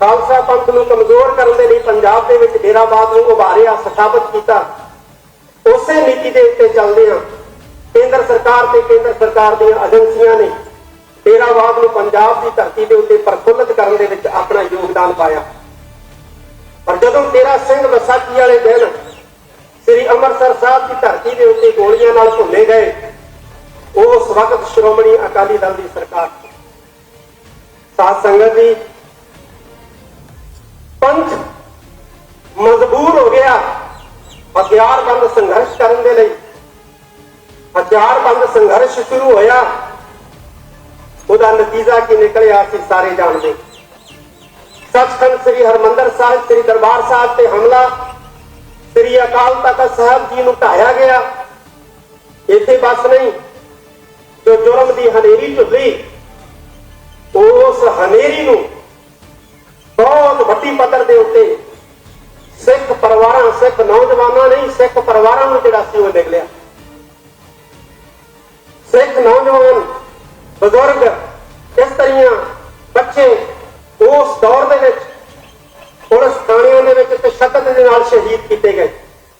ਖਾਲਸਾ ਪੰਥ ਨੂੰ ਕਮਜ਼ੋਰ ਕਰਨ ਦੇ ਲਈ ਪੰਜਾਬ ਦੇ ਵਿੱਚ ਡੇਰਾਵਾਦ ਨੂੰ ਉਭਾਰਿਆ ਸਥਾਪਿਤ ਕੀਤਾ। ਉਸੇ ਨੀਤੀ ਦੇ ਉੱਤੇ ਚੱਲਦੇ ਹਾਂ ਕੇਂਦਰ ਸਰਕਾਰ ਤੇ ਕੇਂਦਰ ਸਰਕਾਰ ਦੀਆਂ ਏਜੰਸੀਆਂ ਨੇ ਡੇਰਾਵਾਦ ਨੂੰ ਪੰਜਾਬ ਦੀ ਧਰਤੀ ਦੇ ਉੱਤੇ ਪ੍ਰਫੁੱਲਤ ਕਰਨ ਦੇ ਵਿੱਚ ਆਪਣਾ ਯੋਗਦਾਨ ਪਾਇਆ। ਪਰ ਜਦੋਂ ਤੇਰਾ ਸਿੰਘ ਵਿਸਾਖੀ ਵਾਲੇ ਦਿਨ ਸ੍ਰੀ ਅੰਮ੍ਰਿਤਸਰ ਸਾਹਿਬ ਦੀ ਧਰਤੀ ਦੇ ਉੱਤੇ ਗੋਲੀਆਂ ਨਾਲ ਭੁੰਨੇ ਗਏ, ਉਸ ਵਕਤ ਸ਼੍ਰੋਮਣੀ ਅਕਾਲੀ ਦਲ ਦੀ ਸਰਕਾਰ ਸੀ। ਸਾਧ ਸੰਗਤ ਜੀ ਪੰਥ ਮਜਬੂਰ ਹੋ ਗਿਆ ਹਥਿਆਰਬੰਦ ਸੰਘਰਸ਼ ਕਰਨ ਦੇ ਲਈ। ਹਥਿਆਰਬੰਦ ਸੰਘਰਸ਼ ਸ਼ੁਰੂ ਹੋਇਆ। ਉਹਦਾ ਨਤੀਜਾ ਕੀ ਨਿਕਲਿਆ ਅਸੀਂ ਸਾਰੇ ਜਾਣਦੇ। ਸੱਚਖੰਡ ਸ੍ਰੀ ਹਰਮੰਦਰ ਸਾਹਿਬ, ਸ੍ਰੀ ਦਰਬਾਰ ਸਾਹਿਬ ਤੇ ਹਮਲਾ। ਸ੍ਰੀ ਅਕਾਲ ਤਖਤ ਸਾਹਿਬ ਜੀ ਨੂੰ ਢਾਇਆ ਗਿਆ। ਇੱਥੇ ਬਸ ਨਹੀਂ, ਜੋ ਜੁਰਮ ਦੀ ਹਨੇਰੀ ਝੁੱਲੀ, ਉਸ ਹਨੇਰੀ ਨੂੰ ਬਹੁਤ ਪੱਧਰ ਦੇ ਉੱਤੇ ਸਿੱਖ ਪਰਿਵਾਰਾਂ, ਸਿੱਖ ਨੌਜਵਾਨਾਂ ਨੇ ਸਿੱਖ ਪਰਿਵਾਰਾਂ ਨੂੰ ਜਿਹੜਾ ਸੀ ਉਹ ਨਿਕਲਿਆ ਸਿੱਖ ਨੌਜਵਾਨ, ਬਜ਼ੁਰਗ, ਇਸ ਤਰੀਆਂ ਬੱਚੇ ਉਸ ਦੌਰ ਦੇ ਵਿੱਚ ਪੁਲਿਸ ਥਾਣਿਆਂ ਦੇ ਵਿੱਚ ਤਸ਼ੱਦਦ ਦੇ ਨਾਲ ਸ਼ਹੀਦ ਕੀਤੇ ਗਏ।